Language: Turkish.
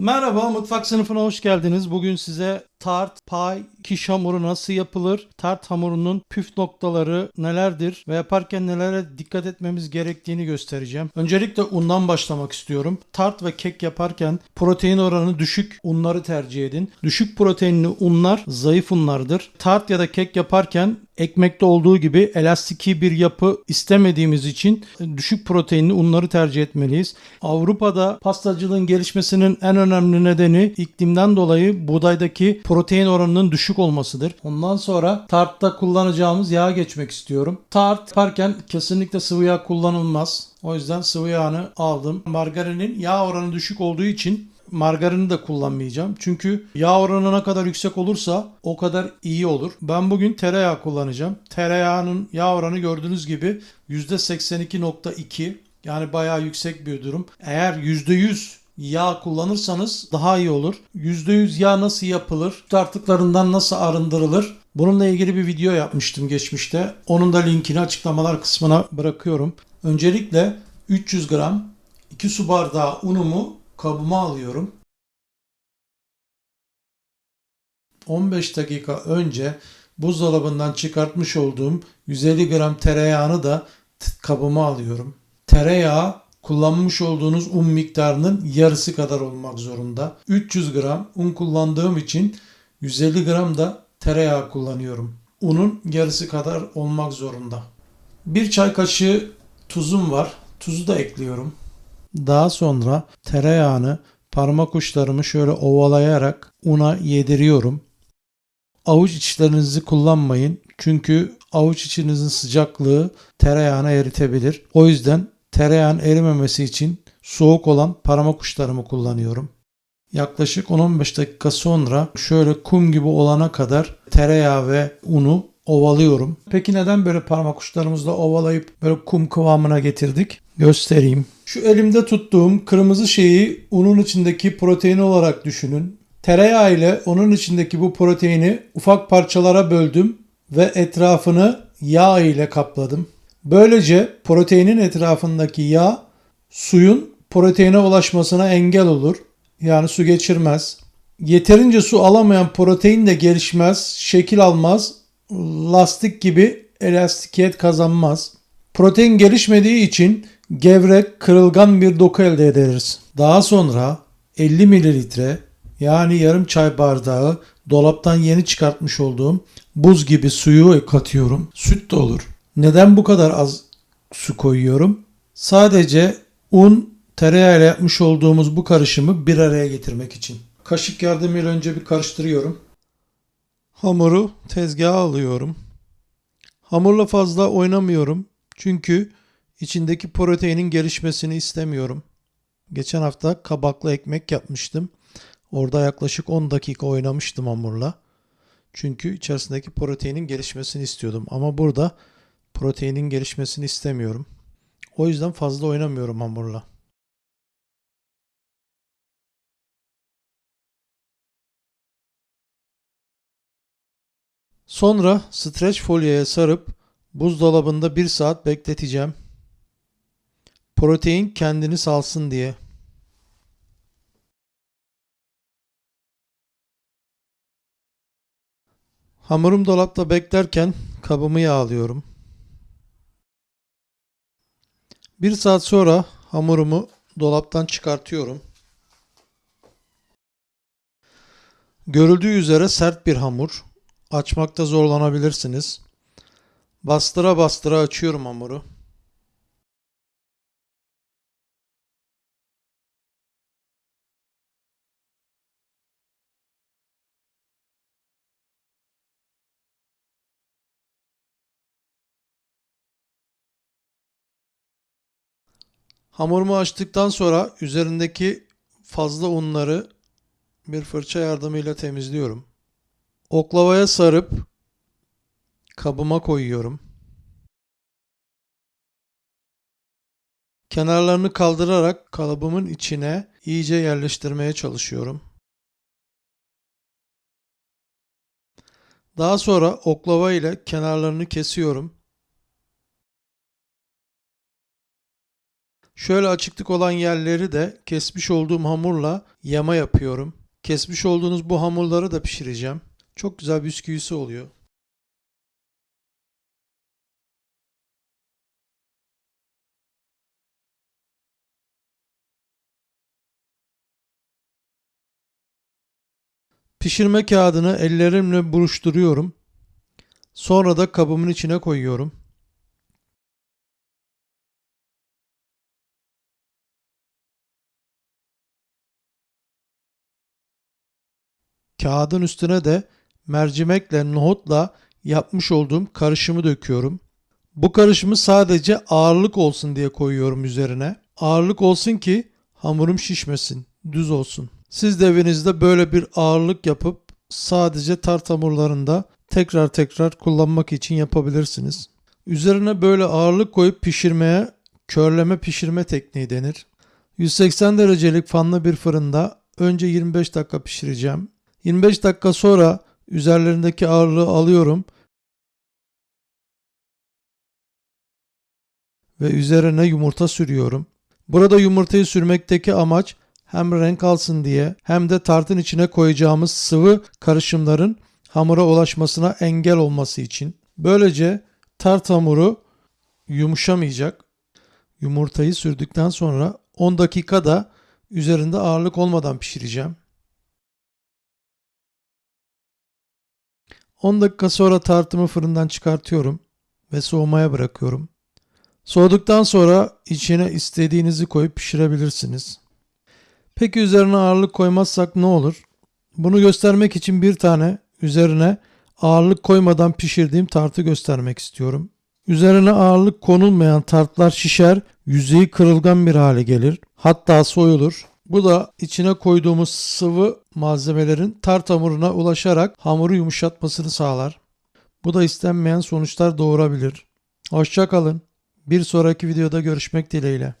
Merhaba mutfak sınıfına hoş geldiniz. Bugün size tart, pay, kiş hamuru nasıl yapılır? Tart hamurunun püf noktaları nelerdir ve yaparken nelere dikkat etmemiz gerektiğini göstereceğim. Öncelikle undan başlamak istiyorum. Tart ve kek yaparken protein oranı düşük unları tercih edin. Düşük proteinli unlar zayıf unlardır. Tart ya da kek yaparken ekmekte olduğu gibi elastiki bir yapı istemediğimiz için düşük proteinli unları tercih etmeliyiz. Avrupa'da pastacılığın gelişmesinin en önemli nedeni iklimden dolayı buğdaydaki protein oranının düşük olmasıdır. Ondan sonra tartta kullanacağımız yağa geçmek istiyorum. Tart yaparken kesinlikle sıvı yağ kullanılmaz. O yüzden sıvı yağını aldım. Margarinin yağ oranı düşük olduğu için margarini de kullanmayacağım. Çünkü yağ oranı ne kadar yüksek olursa o kadar iyi olur. Ben bugün tereyağı kullanacağım. Tereyağının yağ oranı gördüğünüz gibi %82.2 yani bayağı yüksek bir durum. Eğer %100 yağ kullanırsanız daha iyi olur. %100 yağ nasıl yapılır? Artıklarından nasıl arındırılır? Bununla ilgili bir video yapmıştım geçmişte. Onun da linkini açıklamalar kısmına bırakıyorum. Öncelikle 300 gram 2 su bardağı unumu kabıma alıyorum. 15 dakika önce buzdolabından çıkartmış olduğum 150 gram tereyağını da kabıma alıyorum. Tereyağı kullanmış olduğunuz un miktarının yarısı kadar olmak zorunda. 300 gram un kullandığım için 150 gram da tereyağı kullanıyorum. Unun yarısı kadar olmak zorunda. Bir çay kaşığı tuzum var. Tuzu da ekliyorum. Daha sonra tereyağını parmak uçlarımı şöyle ovalayarak una yediriyorum. Avuç içlerinizi kullanmayın. Çünkü avuç içinizin sıcaklığı tereyağını eritebilir. O yüzden tereyağın erimemesi için soğuk olan parmak uçlarımı kullanıyorum. Yaklaşık 10-15 dakika sonra şöyle kum gibi olana kadar tereyağı ve unu ovalıyorum. Peki neden böyle parmak uçlarımızla ovalayıp böyle kum kıvamına getirdik? Göstereyim. Şu elimde tuttuğum kırmızı şeyi unun içindeki protein olarak düşünün. Tereyağı ile onun içindeki bu proteini ufak parçalara böldüm ve etrafını yağ ile kapladım. Böylece proteinin etrafındaki yağ suyun proteine ulaşmasına engel olur. Yani su geçirmez. Yeterince su alamayan protein de gelişmez, şekil almaz, lastik gibi elastikiyet kazanmaz. Protein gelişmediği için gevrek, kırılgan bir doku elde ederiz. Daha sonra 50 mililitre yani yarım çay bardağı dolaptan yeni çıkartmış olduğum buz gibi suyu katıyorum. Süt de olur. Neden bu kadar az su koyuyorum? Sadece un, tereyağı ile yapmış olduğumuz bu karışımı bir araya getirmek için. Kaşık yardımıyla önce bir karıştırıyorum. Hamuru tezgaha alıyorum. Hamurla fazla oynamıyorum. Çünkü içindeki proteinin gelişmesini istemiyorum. Geçen hafta kabaklı ekmek yapmıştım. Orada yaklaşık 10 dakika oynamıştım hamurla. Çünkü içerisindeki proteinin gelişmesini istiyordum. Ama burada proteinin gelişmesini istemiyorum. O yüzden fazla oynamıyorum hamurla. Sonra streç folyaya sarıp buzdolabında 1 saat bekleteceğim. Protein kendini salsın diye. Hamurum dolapta beklerken kabımı yağlıyorum. Bir saat sonra hamurumu dolaptan çıkartıyorum. Görüldüğü üzere sert bir hamur. Açmakta zorlanabilirsiniz. Bastıra bastıra açıyorum hamuru. Hamurumu açtıktan sonra üzerindeki fazla unları bir fırça yardımıyla temizliyorum. Oklavaya sarıp kabıma koyuyorum. Kenarlarını kaldırarak kalıbımın içine iyice yerleştirmeye çalışıyorum. Daha sonra oklava ile kenarlarını kesiyorum. Şöyle açıklık olan yerleri de kesmiş olduğum hamurla yama yapıyorum. Kesmiş olduğunuz bu hamurları da pişireceğim. Çok güzel bisküvisi oluyor. Pişirme kağıdını ellerimle buruşturuyorum. Sonra da kabımın içine koyuyorum. Kağıdın üstüne de mercimekle nohutla yapmış olduğum karışımı döküyorum. Bu karışımı sadece ağırlık olsun diye koyuyorum üzerine. Ağırlık olsun ki hamurum şişmesin, düz olsun. Siz de evinizde böyle bir ağırlık yapıp sadece tart hamurlarında tekrar tekrar kullanmak için yapabilirsiniz. Üzerine böyle ağırlık koyup pişirmeye körleme pişirme tekniği denir. 180 derecelik fanlı bir fırında önce 25 dakika pişireceğim. 25 dakika sonra üzerlerindeki ağırlığı alıyorum ve üzerine yumurta sürüyorum. Burada yumurtayı sürmekteki amaç hem renk alsın diye hem de tartın içine koyacağımız sıvı karışımların hamura ulaşmasına engel olması için. Böylece tart hamuru yumuşamayacak. Yumurtayı sürdükten sonra 10 dakikada üzerinde ağırlık olmadan pişireceğim. 10 dakika sonra tartımı fırından çıkartıyorum ve soğumaya bırakıyorum. Soğuduktan sonra içine istediğinizi koyup pişirebilirsiniz. Peki üzerine ağırlık koymazsak ne olur? Bunu göstermek için bir tane üzerine ağırlık koymadan pişirdiğim tartı göstermek istiyorum. Üzerine ağırlık konulmayan tartlar şişer, yüzeyi kırılgan bir hale gelir. Hatta soyulur. Bu da içine koyduğumuz sıvı malzemelerin tart hamuruna ulaşarak hamuru yumuşatmasını sağlar. Bu da istenmeyen sonuçlar doğurabilir. Hoşça kalın. Bir sonraki videoda görüşmek dileğiyle.